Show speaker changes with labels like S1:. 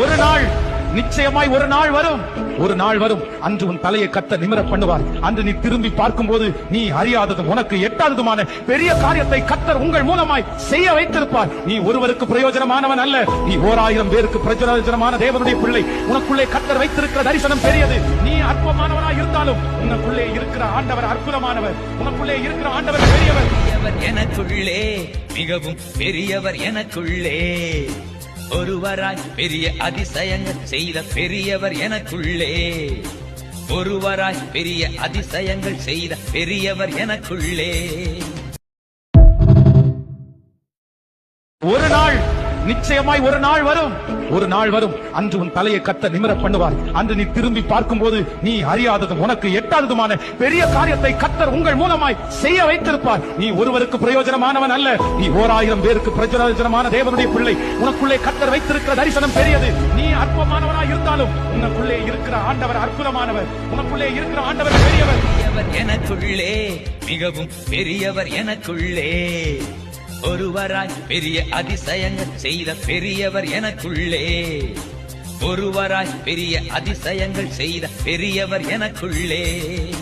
S1: ஒரு நாள் நிச்சயமாய் ஒரு நாள் வரும். ஒரு நாள் வரும். அன்று உன் தலையை கத்த நிமிர பண்ணுவார். அன்று நீ திரும்பி பார்க்கும்போது நீ அறியாததும் உனக்கு எட்டாததுமான பெரிய காரியத்தை கத்தர் உங்கள் மூலமாய் செய்ய வைத்திருப்பார். நீ ஒருவருக்கு பிரயோஜனமானவன் அல்ல. நீ ஓர் ஆயிரம் பேருக்கு பிரயோஜனமான தேவனுடைய பிள்ளை. உனக்குள்ளே கத்தர் வைத்திருக்கிற தரிசனம் பெரியது. நீ அற்பமானவனாய் இருந்தாலும் உனக்குள்ளே இருக்கிற ஆண்டவர் அற்புதமானவர். உனக்குள்ளே இருக்கிற ஆண்டவர் பெரியவர்.
S2: பெரியவர் எனக்குள்ளே மிகவும் பெரியவர் எனக்குள்ளே. ஒருவராய் பெரிய அதிசயங்கள் செய்த பெரியவர் எனக்குள்ளே. ஒருவராய் பெரிய அதிசயங்கள் செய்த பெரியவர் எனக்குள்ளே.
S1: நிச்சயமாய் ஒரு நாள் வரும். ஒரு நாள் வரும். அன்று உன் தலையை கத்த நிமிர பண்ணுவார். அன்று நீ திரும்பி பார்க்கும்போது நீ அறியாததும் உனக்கு எட்டாததுமான பெரிய காரியத்தை கத்தர் உங்கள் மூலமாய் செய்ய வைத்திருப்பார். நீ ஒருவருக்கு பிரயோஜனமானவன் அல்ல. நீ ஓர் ஆயிரம் பேருக்கு பிரயோஜனமான தேவனுடைய பிள்ளை. உனக்குள்ளே கத்தர் வைத்திருக்கிற தரிசனம் பெரியது. நீ அற்பமானவனாய் இருந்தாலும் உனக்குள்ளே இருக்கிற ஆண்டவர் அற்புதமானவர். உனக்குள்ளே இருக்கிற ஆண்டவர் பெரியவர்.
S2: பெரியவர் எனக்குள்ளே மிகவும் பெரியவர் எனக்குள்ளே. ஒருவராய் பெரிய அதிசயங்கள் செய்த பெரியவர் எனக்குள்ளே. ஒருவராய் பெரிய அதிசயங்கள் செய்த பெரியவர் எனக்குள்ளே.